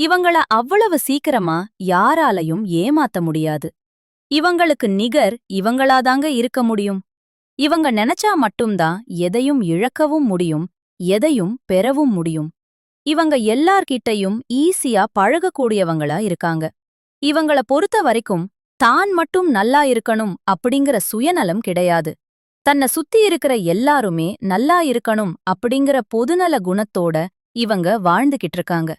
இவங்கள அவ்வளவு சீக்கிரமா யாராலையும் ஏமாத்த முடியாது. இவங்களுக்கு நிகர் இவங்களாதாங்க இருக்க முடியும். இவங்க நினைச்சா மட்டும்தான் எதையும் இழக்கவும் முடியும் எதையும் பெறவும் முடியும். இவங்க எல்லார்கிட்டயும் ஈஸியா பழகக்கூடியவங்களா இருக்காங்க. இவங்கள பொறுத்த வரைக்கும் தான் மட்டும் நல்லா இருக்கணும் அப்படிங்கிற சுயநலம் கிடையாது. தன்னை சுத்தி இருக்கிற எல்லாருமே நல்லா இருக்கணும் அப்படிங்கிற பொதுநல குணத்தோட இவங்க வாழ்ந்துகிட்டு இருக்காங்க.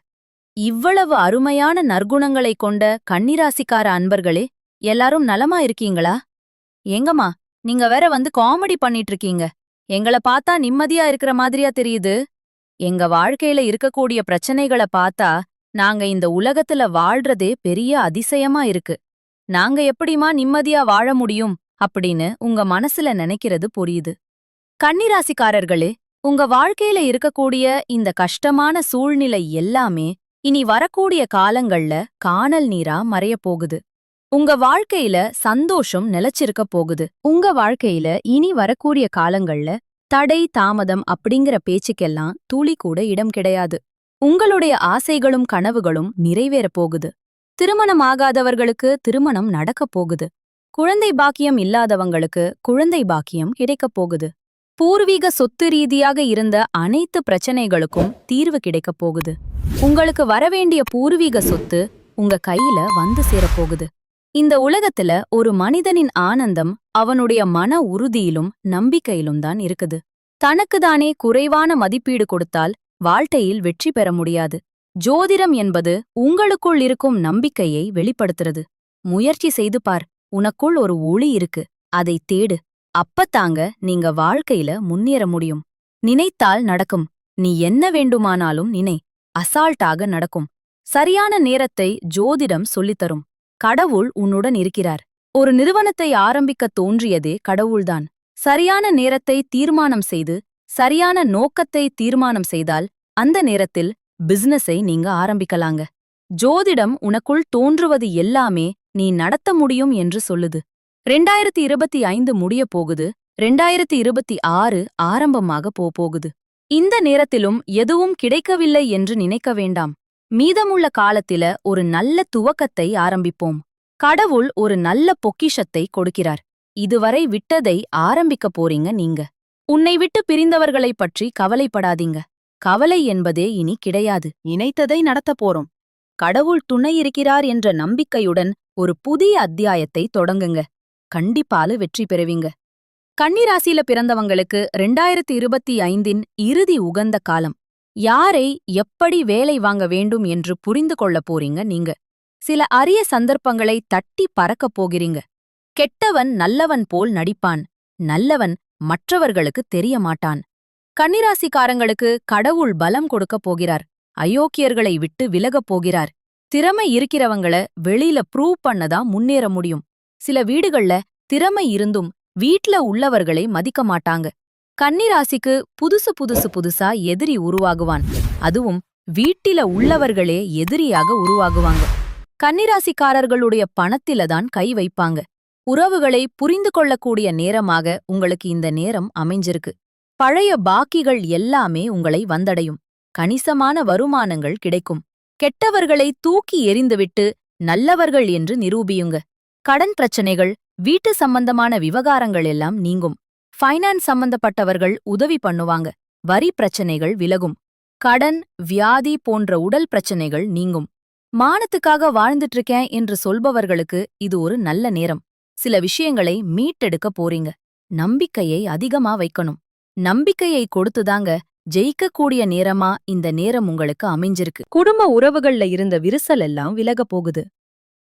இவ்வளவு அருமையான நற்குணங்களை கொண்ட கன்னிராசிக்கார அன்பர்களே எல்லாரும் நலமா இருக்கீங்களா? எங்கம்மா நீங்க வேற வந்து காமெடி பண்ணிட்டு இருக்கீங்க. எங்கள பார்த்தா நிம்மதியா இருக்கிற மாதிரியா தெரியுது. எங்க வாழ்க்கையில இருக்கக்கூடிய பிரச்சனைகள பார்த்தா நாங்க இந்த உலகத்துல வாழ்றதே பெரிய அதிசயமா இருக்கு. நாங்க எப்படிமா நிம்மதியா வாழ முடியும் அப்படின்னு உங்க மனசுல நினைக்கிறது புரியுது. கன்னிராசிக்காரர்களே உங்க வாழ்க்கையில இருக்கக்கூடிய இந்த கஷ்டமான சூழ்நிலை எல்லாமே இனி வரக்கூடிய காலங்கள்ல காணல் நீரா மறையப் போகுது. உங்க வாழ்க்கையில சந்தோஷம் நிலைச்சிருக்க போகுது. உங்க வாழ்க்கையில இனி வரக்கூடிய காலங்கள்ல தடை தாமதம் அப்படிங்கிற பேச்சுக்கெல்லாம் துளி கூட இடம் கிடையாது. உங்களுடைய ஆசைகளும் கனவுகளும் நிறைவேறப் போகுது. திருமணமாகாதவர்களுக்கு திருமணம் நடக்கப் போகுது. குழந்தை பாக்கியம் இல்லாதவங்களுக்கு குழந்தை பாக்கியம் கிடைக்கப் போகுது. பூர்வீக சொத்து ரீதியாக இருந்த அனைத்து பிரச்சனைகளுக்கும் தீர்வு கிடைக்கப் போகுது. உங்களுக்கு வரவேண்டிய பூர்வீக சொத்து உங்க கையில வந்து சேரப்போகுது. இந்த உலகத்துல ஒரு மனிதனின் ஆனந்தம் அவனுடைய மன உறுதியிலும் நம்பிக்கையிலும் தான் இருக்குது. தனக்குதானே குறைவான மதிப்பீடு கொடுத்தால் வாழ்க்கையில் வெற்றி பெற முடியாது. ஜோதிடம் என்பது உங்களுக்குள் இருக்கும் நம்பிக்கையை வெளிப்படுத்துறது. முயற்சி செய்து பார் உனக்குள் ஒரு ஒளி இருக்கு. அதை தேடு. அப்பத்தாங்க நீங்க வாழ்க்கையில முன்னேற முடியும். நினைத்தால் நடக்கும். நீ என்ன வேண்டுமானாலும் நினை. அசால்ட்டாக நடக்கும். சரியான நேரத்தை ஜோதிடம் சொல்லித்தரும். கடவுள் உன்னுடன் இருக்கிறார். ஒரு நிறுவனத்தை ஆரம்பிக்க தோன்றியதே கடவுள்தான். சரியான நேரத்தை தீர்மானம் செய்து சரியான நோக்கத்தை தீர்மானம் செய்தால் அந்த நேரத்தில் பிசினஸை நீங்க ஆரம்பிக்கலாங்க. ஜோதிடம் உனக்குள் தோன்றுவது எல்லாமே நீ நடத்த முடியும் என்று சொல்லுது. ரெண்டாயிரத்தி இருபத்தி ஐந்து முடிய போகுது. ரெண்டாயிரத்தி இருபத்தி ஆறு ஆரம்பமாக போகுது இந்த நேரத்திலும் எதுவும் கிடைக்கவில்லை என்று நினைக்க வேண்டாம். மீதமுள்ள காலத்தில ஒரு நல்ல துவக்கத்தை ஆரம்பிப்போம். கடவுள் ஒரு நல்ல பொக்கிஷத்தை கொடுக்கிறார். இதுவரை விட்டதை ஆரம்பிக்க போறீங்க நீங்க. உன்னை விட்டு பிரிந்தவர்களைப் பற்றி கவலைப்படாதீங்க. கவலை என்பதே இனி கிடையாது. இணைத்ததை நடத்தப் போறோம். கடவுள் துணை இருக்கிறார் என்ற நம்பிக்கையுடன் ஒரு புதிய அத்தியாயத்தை தொடங்குங்க. கண்டிப்பால வெற்றி பெறுவீங்க. கன்னிராசியில பிறந்தவங்களுக்கு ரெண்டாயிரத்தி இருபத்தி ஐந்தின் இறுதி உகந்த காலம். யாரை எப்படி வேலை வாங்க வேண்டும் என்று புரிந்து கொள்ளப் போறீங்க நீங்க. சில அரிய சந்தர்ப்பங்களை தட்டி பறக்கப் போகிறீங்க. கெட்டவன் நல்லவன் போல் நடிப்பான். நல்லவன் மற்றவர்களுக்கு தெரிய மாட்டான் கன்னிராசிக்காரங்களுக்கு கடவுள் பலம் கொடுக்கப் போகிறார். அயோக்கியர்களை விட்டு விலகப் போகிறார். திறமை இருக்கிறவங்கள வெளியில ப்ரூவ் பண்ணதான் முன்னேற முடியும். சில வீடுகள்ல திறமை இருந்தும் வீட்ல உள்ளவர்களை மதிக்க மாட்டாங்க. கன்னிராசிக்கு புதுசு புதுசு புதுசா எதிரி உருவாகுவான். அதுவும் வீட்டில உள்ளவர்களே எதிரியாக உருவாகுவாங்க. கன்னிராசிக்காரர்களுடைய பணத்தில தான் கை வைப்பாங்க. உறவுகளை புரிந்து கொள்ளக்கூடிய நேரமாக உங்களுக்கு இந்த நேரம் அமைஞ்சிருக்கு. பழைய பாக்கிகள் எல்லாமே உங்களை வந்தடையும். கணிசமான வருமானங்கள் கிடைக்கும். கெட்டவர்களை தூக்கி எறிந்துவிட்டு நல்லவர்கள் என்று நிரூபியுங்க. கடன் பிரச்சனைகள் வீட்டு சம்பந்தமான விவகாரங்கள் எல்லாம் நீங்கும். ஃபைனான்ஸ் சம்பந்தப்பட்டவர்கள் உதவி பண்ணுவாங்க. வரி பிரச்சனைகள் விலகும். கடன் வியாதி போன்ற உடல் பிரச்சனைகள் நீங்கும். மானத்துக்காக வாழ்ந்துட்டு இருக்கேன் என்று சொல்பவர்களுக்கு இது ஒரு நல்ல நேரம். சில விஷயங்களை மீட்டெடுக்க போறீங்க. நம்பிக்கையை அதிகமா வைக்கணும். நம்பிக்கையை கொடுத்துதாங்க ஜெயிக்கக்கூடிய நேரமா இந்த நேரம் உங்களுக்கு அமைஞ்சிருக்கு. குடும்ப உறவுகள்ல இருந்த விரிசல் எல்லாம் விலகப் போகுது.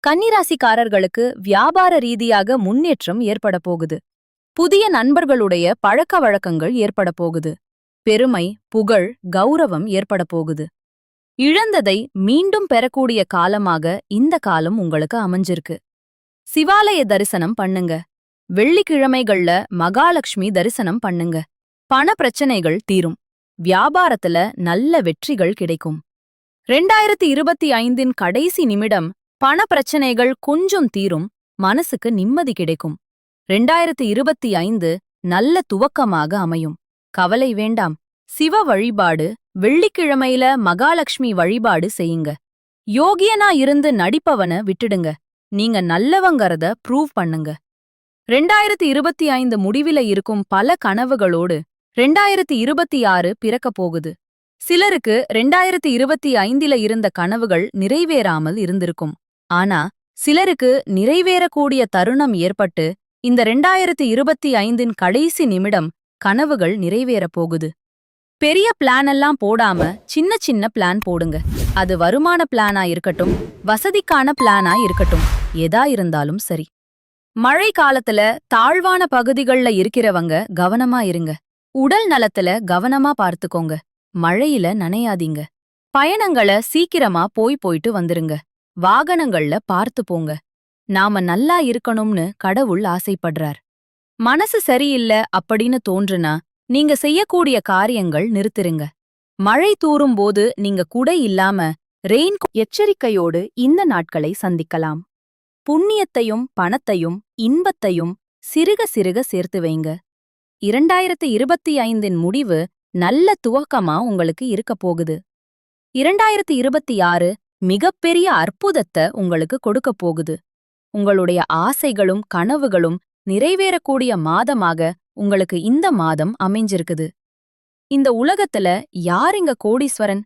கன்னிராசிக்காரர்களுக்கு வியாபார ரீதியாக முன்னேற்றம் ஏற்பட போகுது. புதிய நண்பர்களுடைய பழக்க வழக்கங்கள் ஏற்பட போகுது. பெருமை புகழ் கௌரவம் ஏற்பட போகுது. இழந்ததை மீண்டும் பெறக்கூடிய காலமாக இந்த காலம் உங்களுக்கு அமைஞ்சிருக்கு. சிவாலய தரிசனம் பண்ணுங்க. வெள்ளிக்கிழமைகள்ல மகாலட்சுமி தரிசனம் பண்ணுங்க. பண பிரச்சனைகள் தீரும். வியாபாரத்துல நல்ல வெற்றிகள் கிடைக்கும். ரெண்டாயிரத்தி இருபத்தி ஐந்தின் கடைசி நிமிடம் பண பிரச்சனைகள் கொஞ்சம் தீரும் மனசுக்கு நிம்மதி கிடைக்கும். ரெண்டாயிரத்தி இருபத்தி ஐந்து நல்ல துவக்கமாக அமையும். கவலை வேண்டாம். சிவ வழிபாடு வெள்ளிக்கிழமையில மகாலட்சுமி வழிபாடு செய்யுங்க. யோகியனா இருந்து நடிப்பவன விட்டுடுங்க. நீங்க நல்லவங்கறத ப்ரூவ் பண்ணுங்க. ரெண்டாயிரத்தி இருபத்தி ஐந்து முடிவில இருக்கும் பல கனவுகளோடு ரெண்டாயிரத்தி இருபத்தி ஆறு பிறக்கப் போகுது. சிலருக்கு ரெண்டாயிரத்தி இருபத்தி ஐந்தில இருந்த கனவுகள் நிறைவேறாமல் இருந்திருக்கும். ஆனா சிலருக்கு நிறைவேறக்கூடிய தருணம் ஏற்பட்டு இந்த ரெண்டாயிரத்தி இருபத்தி ஐந்தின் கடைசி நிமிடம் கனவுகள் நிறைவேறப் போகுது. பெரிய பிளான் எல்லாம் போடாம சின்ன சின்ன பிளான் போடுங்க. அது வருமான பிளானா இருக்கட்டும் வசதிக்கான பிளானா இருக்கட்டும் எதா இருந்தாலும் சரி. மழை காலத்துல தாழ்வான பகுதிகள்ல இருக்கிறவங்க கவனமா இருங்க. உடல் நலத்துல கவனமா பார்த்துக்கோங்க. மழையில நனையாதீங்க. பயணங்கள சீக்கிரமா போய் போயிட்டு வந்துருங்க. வாகனங்கள்ல பார்த்து போங்க. நாம நல்லா இருக்கணும்னு கடவுள் ஆசைப்படுறார். மனசு சரியில்ல அப்படின்னு தோன்றுனா நீங்க செய்யக்கூடிய காரியங்கள் நிறுத்திருங்க. மழை தூறும் போது நீங்க குடை இல்லாம ரெயின் எச்சரிக்கையோடு இந்த நாட்களை சந்திக்கலாம். புண்ணியத்தையும் பணத்தையும் இன்பத்தையும் சிறுக சிறுக சேர்த்து வைங்க. இரண்டாயிரத்து இருபத்தி ஐந்தின் முடிவு நல்ல துவக்கமா உங்களுக்கு இருக்கப் போகுது. இரண்டாயிரத்து இருபத்தி ஆறு மிகப்பெரிய அற்புதத்தை உங்களுக்கு கொடுக்கப் போகுது. உங்களுடைய ஆசைகளும் கனவுகளும் நிறைவேறக்கூடிய மாதமாக உங்களுக்கு இந்த மாதம் அமைஞ்சிருக்குது. இந்த உலகத்துல யாருங்க இங்க கோடீஸ்வரன்?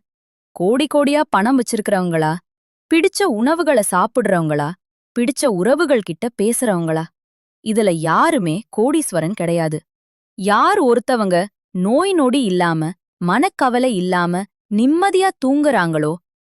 கோடி கோடியா பணம் வச்சிருக்கிறவங்களா? பிடிச்ச உணவுகளை சாப்பிடுறவங்களா? பிடிச்ச உறவுகள் கிட்ட பேசுறவங்களா? இதுல யாருமே கோடீஸ்வரன் கிடையாது. யார் ஒருத்தவங்க நோய் நொடி இல்லாம மனக்கவலை இல்லாம நிம்மதியா தூங்குறாங்களோ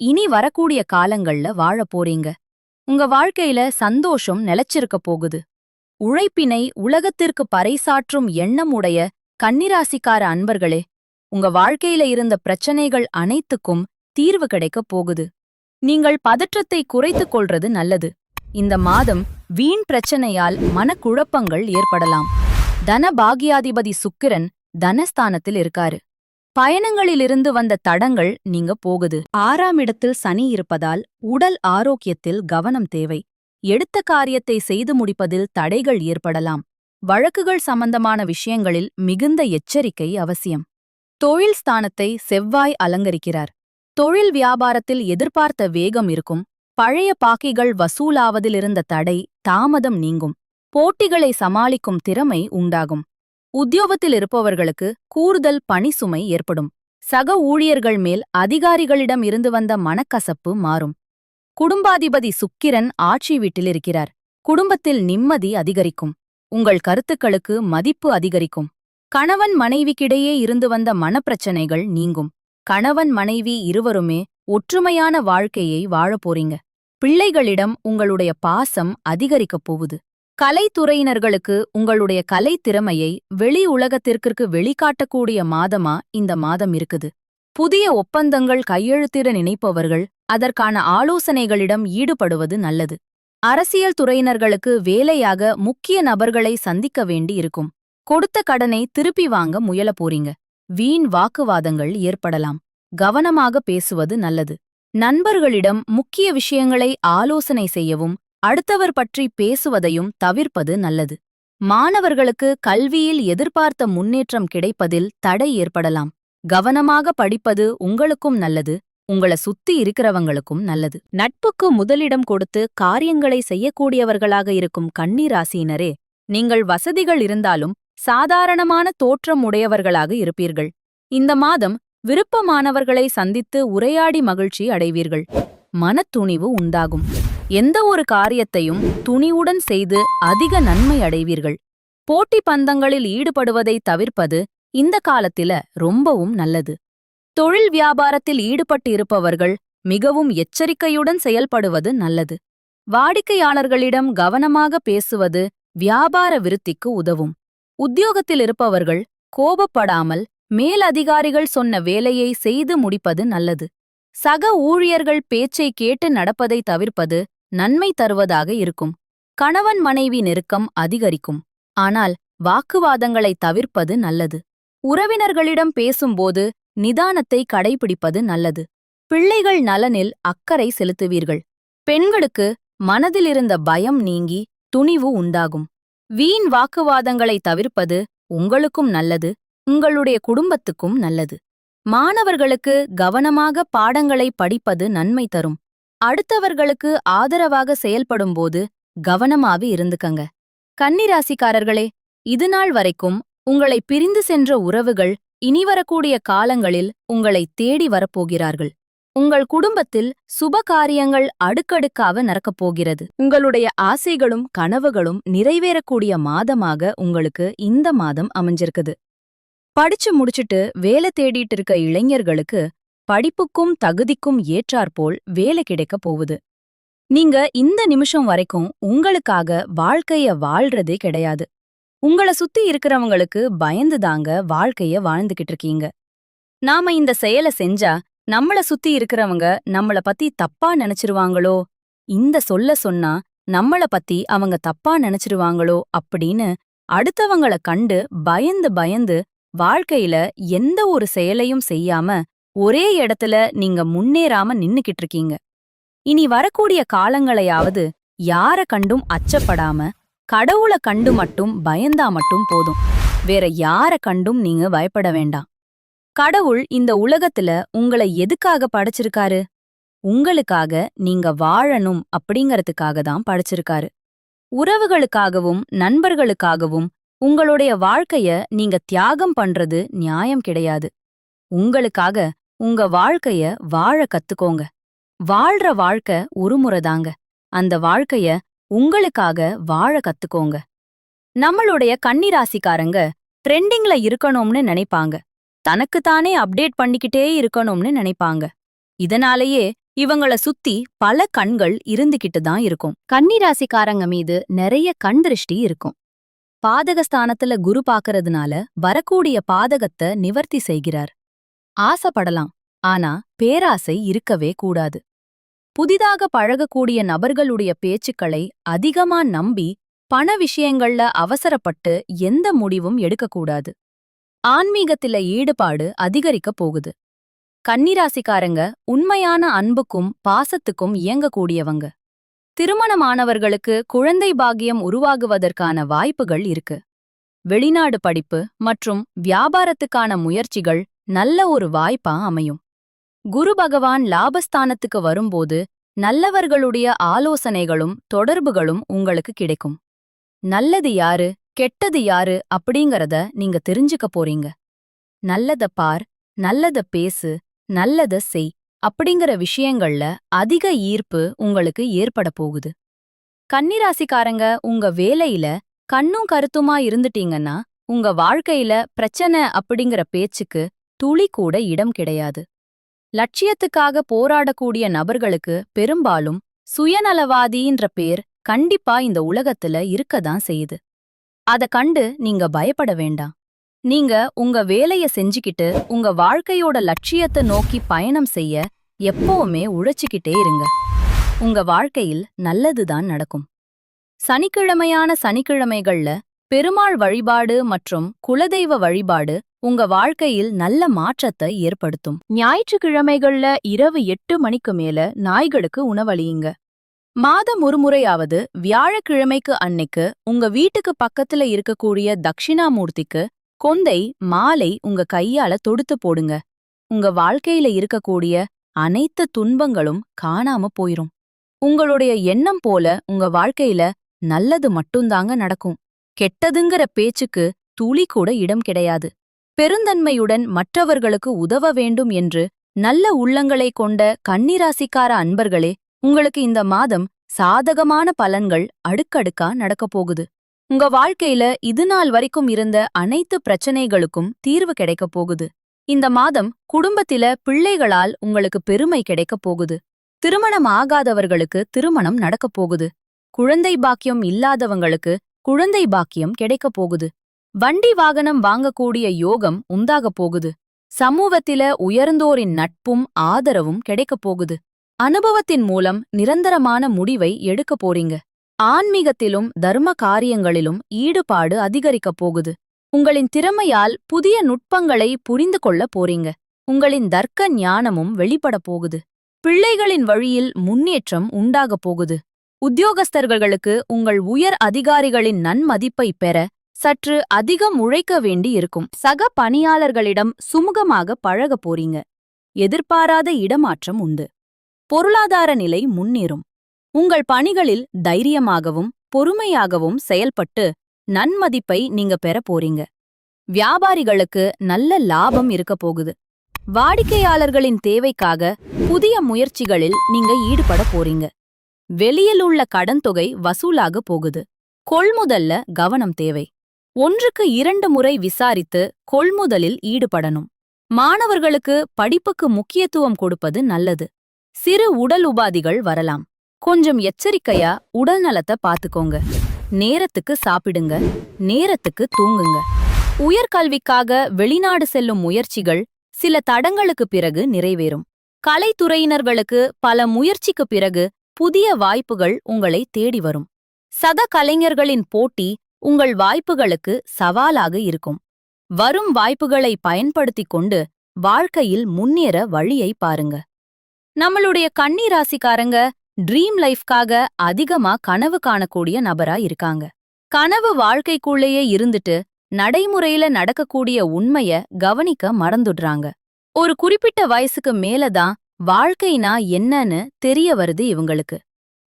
இனி வரக்கூடிய காலங்கள்ல வாழ போறீங்க. உங்க வாழ்க்கையில சந்தோஷம் நிலைச்சிருக்க போகுது. உழைப்பினை உலகத்திற்கு பறைசாற்றும் எண்ணம் உடைய கன்னிராசிக்கார அன்பர்களே உங்க வாழ்க்கையில இருந்த பிரச்சனைகள் அனைத்துக்கும் தீர்வு கிடைக்கப் போகுது. நீங்கள் பதற்றத்தை குறைத்துக் கொள்றது நல்லது. இந்த மாதம் வீண் பிரச்சனையால் மனக்குழப்பங்கள் ஏற்படலாம். தன பாகியாதிபதி சுக்கிரன் தனஸ்தானத்தில் இருக்காரு. பயணங்களிலிருந்து வந்த தடங்கள் நீங்க போகுது. ஆறாம் இடத்தில் சனி இருப்பதால் உடல் ஆரோக்கியத்தில் கவனம் தேவை. எடுத்த காரியத்தை செய்து முடிப்பதில் தடைகள் ஏற்படலாம். வழக்குகள் சம்பந்தமான விஷயங்களில் மிகுந்த எச்சரிக்கை அவசியம். தொழில் ஸ்தானத்தை செவ்வாய் அலங்கரிக்கிறார். தொழில் வியாபாரத்தில் எதிர்பார்த்த வேகம் இருக்கும். பழைய பாக்கிகள் வசூலாவதிலிருந்த தடை தாமதம் நீங்கும். போட்டிகளை சமாளிக்கும் திறமை உண்டாகும். உத்தியோகத்தில் இருப்பவர்களுக்கு கூடுதல் பணிசுமை ஏற்படும். சக ஊழியர்கள் மேல் அதிகாரிகளிடம் இருந்து வந்த மனக்கசப்பு மாறும். குடும்பாதிபதி சுக்கிரன் ஆட்சி வீட்டில் இருக்கிறார். குடும்பத்தில் நிம்மதி அதிகரிக்கும். உங்கள் கருத்துக்களுக்கு மதிப்பு அதிகரிக்கும். கணவன் மனைவிக்கிடையே இருந்து வந்த மனப்பிரச்சனைகள் நீங்கும். கணவன் மனைவி இருவருமே ஒற்றுமையான வாழ்க்கையை வாழப்போறீங்க பிள்ளைகளிடம் உங்களுடைய பாசம் அதிகரிக்கப் போகுது. கலைத்துறையினர்களுக்கு உங்களுடைய கலை திறமையை வெளி உலகத்திற்கு வெளிக்காட்டக்கூடிய மாதமா இந்த மாதம் இருக்குது. புதிய ஒப்பந்தங்கள் கையெழுத்திட நினைப்பவர்கள் அதற்கான ஆலோசனைகளிடம் ஈடுபடுவது நல்லது. அரசியல் துறையினர்களுக்கு வேலையாக முக்கிய நபர்களை சந்திக்க வேண்டி இருக்கும். கொடுத்த கடனை திருப்பி வாங்க முயல போறீங்க. வீண் வாக்குவாதங்கள் ஏற்படலாம். கவனமாக பேசுவது நல்லது. நண்பர்களிடம் முக்கிய விஷயங்களை ஆலோசனை செய்யவும் அடுத்தவர் பற்றி பேசுவதையும் தவிர்ப்பது நல்லது. மாணவர்களுக்கு கல்வியில் எதிர்பார்த்த முன்னேற்றம் கிடைப்பதில் தடை ஏற்படலாம். கவனமாக படிப்பது உங்களுக்கும் நல்லது உங்கள சுத்தி இருக்கிறவங்களுக்கும் நல்லது. நட்புக்கு முதலிடம் கொடுத்து காரியங்களை செய்யக்கூடியவர்களாக இருக்கும் கண்ணீராசியினரே நீங்கள் வசதிகள் இருந்தாலும் சாதாரணமான தோற்றம் உடையவர்களாக இருப்பீர்கள். இந்த மாதம் விருப்பமானவர்களை சந்தித்து உரையாடி மகிழ்ச்சி அடைவீர்கள். மனத்துணிவு உண்டாகும். எந்த ஒரு காரியத்தையும் துணிவுடன் செய்து அதிக நன்மை அடைவீர்கள். போட்டி பந்தங்களில் ஈடுபடுவதை தவிர்ப்பது இந்த காலத்தில ரொம்பவும் நல்லது. தொழில் வியாபாரத்தில் ஈடுபட்டு இருப்பவர்கள் மிகவும் எச்சரிக்கையுடன் செயல்படுவது நல்லது. வாடிக்கையாளர்களிடம் கவனமாக பேசுவது வியாபார விருத்திக்கு உதவும். உத்தியோகத்தில் இருப்பவர்கள் கோபப்படாமல் மேலதிகாரிகள் சொன்ன வேலையை செய்து முடிப்பது நல்லது. சக ஊழியர்கள் பேச்சை கேட்டு நடப்பதை தவிர்ப்பது நன்மை தருவதாக இருக்கும். கணவன் மனைவி நெருக்கம் அதிகரிக்கும். ஆனால் வாக்குவாதங்களை தவிர்ப்பது நல்லது. உறவினர்களிடம் பேசும்போது நிதானத்தை கடைபிடிப்பது நல்லது. பிள்ளைகள் நலனில் அக்கறை செலுத்துவீர்கள். பெண்களுக்கு மனதிலிருந்த பயம் நீங்கி துணிவு உண்டாகும். வீண் வாக்குவாதங்களை தவிர்ப்பது உங்களுக்கும் நல்லது உங்களுடைய குடும்பத்துக்கும் நல்லது. மாணவர்களுக்கு கவனமாக பாடங்களை படிப்பது நன்மை தரும். அடுத்தவர்களுக்கு ஆதரவாக செயல்படும்போது கவனமாக இருந்துக்கங்க. கன்னிராசிக்காரர்களே இதுநாள் வரைக்கும் உங்களை பிரிந்து சென்ற உறவுகள் இனிவரக்கூடிய காலங்களில் உங்களை தேடி வரப்போகிறார்கள். உங்கள் குடும்பத்தில் சுப காரியங்கள் அடுக்கடுக்காக நடக்கப் போகிறது. உங்களுடைய ஆசைகளும் கனவுகளும் நிறைவேறக்கூடிய மாதமாக உங்களுக்கு இந்த மாதம் அமைஞ்சிருக்குது. படிச்சு முடிச்சிட்டு வேலை தேடிட்டு இருக்க இளைஞர்களுக்கு படிப்புக்கும் தகுதிக்கும் ஏற்றாற்போல் வேலை கிடைக்கப் போகுது. நீங்க இந்த நிமிஷம் வரைக்கும் உங்களுக்காக வாழ்க்கைய வாழ்றதே கிடையாது. உங்கள சுத்தி இருக்கிறவங்களுக்கு பயந்துதாங்க வாழ்க்கைய வாழ்ந்துகிட்டு இருக்கீங்க. நாம இந்த செயலை செஞ்சா நம்மள சுத்தி இருக்கிறவங்க நம்மள பத்தி தப்பா நினைச்சிருவாங்களோ? இந்த சொல்ல சொன்னா நம்மள பத்தி அவங்க தப்பா நினைச்சிருவாங்களோ? அப்படின்னு அடுத்தவங்கள கண்டு பயந்து பயந்து வாழ்க்கையில எந்த ஒரு செயலையும் செய்யாம ஒரே இடத்துல நீங்க முன்னேறாம நின்னுக்கிட்டு இருக்கீங்க இனி வரக்கூடிய காலங்களையாவது யார கண்டும் அச்சப்படாம கடவுள கண்டு மட்டும் பயந்தா மட்டும் போதும். வேற யார கண்டும் நீங்க பயப்பட வேண்டாம். கடவுள் இந்த உலகத்துல உங்களை எதுக்காக படைச்சிருக்காரு? உங்களுக்காக நீங்க வாழணும் அப்படிங்கறதுக்காக தான் படைச்சிருக்காரு. உறவுகளுக்காகவும் நண்பர்களுக்காகவும் உங்களுடைய வாழ்க்கைய நீங்க தியாகம் பண்றது நியாயம் கிடையாது. உங்களுக்காக உங்க வாழ்க்கைய வாழ கத்துக்கோங்க. வாழ்ற வாழ்க்கை ஒரு முறைதாங்க அந்த வாழ்க்கைய உங்களுக்காக வாழ கத்துக்கோங்க. நம்மளுடைய கன்னிராசிக்காரங்க ட்ரெண்டிங்ல இருக்கணும்னு நினைப்பாங்க. தனக்குத்தானே அப்டேட் பண்ணிக்கிட்டே இருக்கணும்னு நினைப்பாங்க. இதனாலேயே இவங்கள சுத்தி பல கண்கள் இருந்துகிட்டு தான் இருக்கும். கன்னிராசிக்காரங்க மீது நிறைய கண் திருஷ்டி இருக்கும். பாதகஸ்தானத்துல குரு பாக்கறதுனால வரக்கூடிய பாதகத்தை நிவர்த்தி செய்கிறார். ஆசைப்படலாம். ஆனா பேராசை இருக்கவே கூடாது. புதிதாக பழகக்கூடிய நபர்களுடைய பேச்சுக்களை அதிகமா நம்பி பண விஷயங்கள்ல அவசரப்பட்டு எந்த முடிவும் எடுக்கக்கூடாது. ஆன்மீகத்தில ஈடுபாடு அதிகரிக்கப் போகுது. கன்னிராசிக்காரங்க உண்மையான அன்புக்கும் பாசத்துக்கும் இயங்கக்கூடியவங்க. திருமணமானவர்களுக்கு குழந்தை பாகியம் உருவாகுவதற்கான வாய்ப்புகள் இருக்கு. வெளிநாடு படிப்பு மற்றும் வியாபாரத்துக்கான முயற்சிகள் நல்ல ஒரு வாய்ப்பா அமையும். குரு பகவான் லாபஸ்தானத்துக்கு வரும்போது நல்லவர்களுடைய ஆலோசனைகளும் தொடர்புகளும் உங்களுக்கு கிடைக்கும். நல்லது யாரு கெட்டது யாரு அப்படிங்கறத நீங்க தெரிஞ்சுக்க போறீங்க. நல்லத பார் நல்லத பேசு நல்லத செய் அப்படிங்கிற விஷயங்கள்ல அதிக ஈர்ப்பு உங்களுக்கு ஏற்பட போகுது. கன்னிராசிக்காரங்க உங்க வேலையில கண்ணும் கருத்துமா இருந்துட்டீங்கன்னா உங்க வாழ்க்கையில பிரச்சனை அப்படிங்கிற பேச்சுக்கு துளி கூட இடம் கிடையாது. லட்சியத்துக்காக போராடக்கூடிய நபர்களுக்கு பெரும்பாலும் சுயநலவாதின்ற பேர் கண்டிப்பா இந்த உலகத்துல இருக்கதான் செய்யுது. அத கண்டு நீங்க பயப்பட வேண்டாம். நீங்க உங்க வேலைய செஞ்சுக்கிட்டு உங்க வாழ்க்கையோட லட்சியத்தை நோக்கி பயணம் செய்ய எப்பவுமே உழைச்சிக்கிட்டே இருங்க. உங்க வாழ்க்கையில் நல்லதுதான் நடக்கும். சனிக்கிழமையான சனிக்கிழமைகள்ல பெருமாள் வழிபாடு மற்றும் குலதெய்வ வழிபாடு உங்க வாழ்க்கையில் நல்ல மாற்றத்தை ஏற்படுத்தும். ஞாயிற்றுக்கிழமைகள்ல இரவு எட்டு மணிக்கு மேல நாய்களுக்கு உணவளியுங்க. மாதம் ஒருமுறையாவது வியாழக்கிழமைக்கு அன்னைக்கு உங்க வீட்டுக்கு பக்கத்துல இருக்கக்கூடிய தக்ஷிணாமூர்த்திக்கு கொந்தை மாலை உங்க கையால தொடுத்து போடுங்க. உங்க வாழ்க்கையில இருக்கக்கூடிய அனைத்து துன்பங்களும் காணாம போயிரும். உங்களுடைய எண்ணம் போல உங்க வாழ்க்கையில நல்லது மட்டும்தாங்க நடக்கும். கெட்டதுங்கிற பேச்சுக்கு துளி கூட இடம் கிடையாது. பெருந்தன்மையுடன் மற்றவர்களுக்கு உதவ வேண்டும் என்று நல்ல உள்ளங்களை கொண்ட கன்னிராசிக்கார அன்பர்களே உங்களுக்கு இந்த மாதம் சாதகமான பலன்கள் அடுக்கடுக்கா நடக்கப் போகுது. உங்க வாழ்க்கையில இது நாள் வரைக்கும் இருந்த அனைத்து பிரச்சனைகளுக்கும் தீர்வு கிடைக்கப் போகுது. இந்த மாதம் குடும்பத்தில பிள்ளைகளால் உங்களுக்கு பெருமை கிடைக்கப் போகுது. திருமணம் ஆகாதவர்களுக்கு திருமணம் நடக்கப் போகுது. குழந்தை பாக்கியம் இல்லாதவங்களுக்கு குழந்தை பாக்கியம் கிடைக்கப் போகுது. வண்டி வாகனம் வாங்கக்கூடிய யோகம் உண்டாகப் போகுது. சமூகத்தில உயர்ந்தோரின் நட்பும் ஆதரவும் கிடைக்கப் போகுது. அனுபவத்தின் மூலம் நிரந்தரமான முடிவை எடுக்கப் போறீங்க. ஆன்மீகத்திலும் தர்ம காரியங்களிலும் ஈடுபாடு அதிகரிக்கப் போகுது. உங்களின் திறமையால் புதிய நுட்பங்களை புரிந்து கொள்ளப் போறீங்க. உங்களின் தர்க்க ஞானமும் வெளிப்படப் போகுது. பிள்ளைகளின் வழியில் முன்னேற்றம் உண்டாகப் போகுது. உத்தியோகஸ்தர்களுக்கு உங்கள் உயர் அதிகாரிகளின் நன்மதிப்பை பெற சற்று அதிகம் உழைக்க வேண்டி இருக்கும் சக பணியாளர்களிடம் சுமூகமாக பழகப் போறீங்க. எதிர்பாராத இடமாற்றம் உண்டு. பொருளாதார நிலை முன்னேறும். உங்கள் பணிகளில் தைரியமாகவும் பொறுமையாகவும் செயல்பட்டு நன்மதிப்பை நீங்க பெற போறீங்க. வியாபாரிகளுக்கு நல்ல லாபம் இருக்க போகுது. வாடிக்கையாளர்களின் தேவைக்காக புதிய முயற்சிகளில் நீங்க ஈடுபட போறீங்க. வெளியில் உள்ள கடன் தொகை வசூலாக போகுது. கொள்முதல்ல கவனம் தேவை. ஒன்றுக்கு இரண்டு முறை விசாரித்து கொள்முதலில் ஈடுபடணும். மாணவர்களுக்கு படிப்புக்கு முக்கியத்துவம் கொடுப்பது நல்லது. சிறு உடல் உபாதிகள் வரலாம். கொஞ்சம் எச்சரிக்கையா உடல் நலத்தை பாத்துக்கோங்க நேரத்துக்கு சாப்பிடுங்க. நேரத்துக்கு தூங்குங்க. உயர்கல்விக்காக வெளிநாடு செல்லும் முயற்சிகள் சில தடங்களுக்கு பிறகு நிறைவேறும். கலைத்துறையினர்களுக்கு பல முயற்சிக்கு பிறகு புதிய வாய்ப்புகள் உங்களை தேடி வரும். சக கலைஞர்களின் போட்டி உங்கள் வாய்ப்புகளுக்கு சவாலாக இருக்கும். வரும் வாய்ப்புகளை பயன்படுத்திக் கொண்டு வாழ்க்கையில் முன்னேற வழியை பாருங்க. நம்மளுடைய கன்னி ராசிக்காரங்க ட்ரீம் லைஃப்காக அதிகமா கனவு காணக்கூடிய நபரா இருக்காங்க. கனவு வாழ்க்கைக்குள்ளேயே இருந்துட்டு நடைமுறையில நடக்கக்கூடிய உண்மைய கவனிக்க மறந்துடுறாங்க. ஒரு குறிப்பிட்ட வயசுக்கு மேலதான் வாழ்க்கைனா என்னன்னு தெரிய வருது இவங்களுக்கு.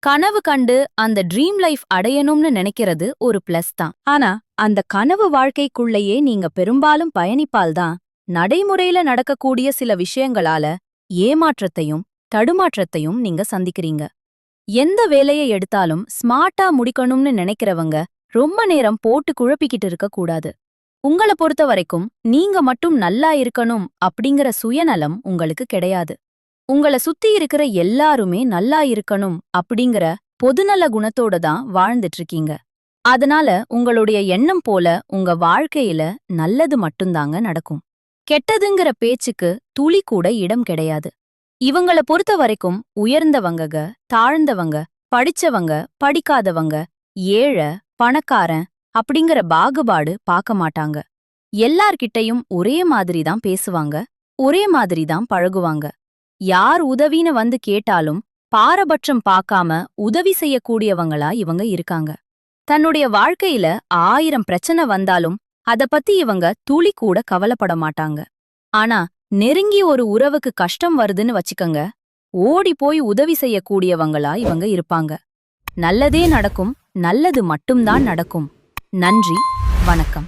கனவு கண்டு அந்த ட்ரீம் லைஃப் அடையணும்னு நினைக்கிறது ஒரு பிளஸ் தான். ஆனா அந்த கனவு வாழ்க்கைக்குள்ளேயே நீங்க பெரும்பாலும் பயணிப்பால்தான் நடைமுறையில நடக்கக்கூடிய சில விஷயங்களால ஏமாற்றத்தையும் தடுமாற்றத்தையும் நீங்க சந்திக்கிறீங்க. எந்த வேலையை எடுத்தாலும் ஸ்மார்ட்டா முடிக்கணும்னு நினைக்கிறவங்க ரொம்ப நேரம் போட்டு குழப்பிக்கிட்டு இருக்க கூடாது. உங்கள பொறுத்த வரைக்கும் நீங்க மட்டும் நல்லா இருக்கணும் அப்படிங்கிற சுயநலம் உங்களுக்கு கிடையாது. உங்கள சுத்தி இருக்கிற எல்லாருமே நல்லா இருக்கணும் அப்படிங்கிற பொதுநல குணத்தோட தான் வாழ்ந்துட்டு இருக்கீங்க. அதனால உங்களுடைய எண்ணம் போல உங்க வாழ்க்கையில நல்லது மட்டும்தாங்க நடக்கும். கெட்டதுங்கிற பேச்சுக்கு துளி கூட இடம் கிடையாது. இவங்கள பொறுத்த வரைக்கும் உயர்ந்தவங்கக தாழ்ந்தவங்க படிச்சவங்க படிக்காதவங்க ஏழை பணக்காரன் அப்படிங்கிற பாகுபாடு பார்க்க மாட்டாங்க. எல்லார்கிட்டயும் ஒரே மாதிரி தான் பேசுவாங்க ஒரே மாதிரி தான் பழகுவாங்க. யார் உதவின்னு வந்து கேட்டாலும் பாரபட்சம் பார்க்காம உதவி செய்யக்கூடியவங்களா இவங்க இருக்காங்க. தன்னுடைய வாழ்க்கையில ஆயிரம் பிரச்சனை வந்தாலும் அத பத்தி இவங்க துளி கூட கவலைப்பட மாட்டாங்க. ஆனா நெருங்கி ஒரு உறவுக்கு கஷ்டம் வருதுன்னு வச்சுக்கங்க ஓடி போய் உதவி செய்யக்கூடியவங்களா இவங்க இருப்பாங்க. நல்லதே நடக்கும் நல்லது மட்டும்தான் நடக்கும். நன்றி வணக்கம்.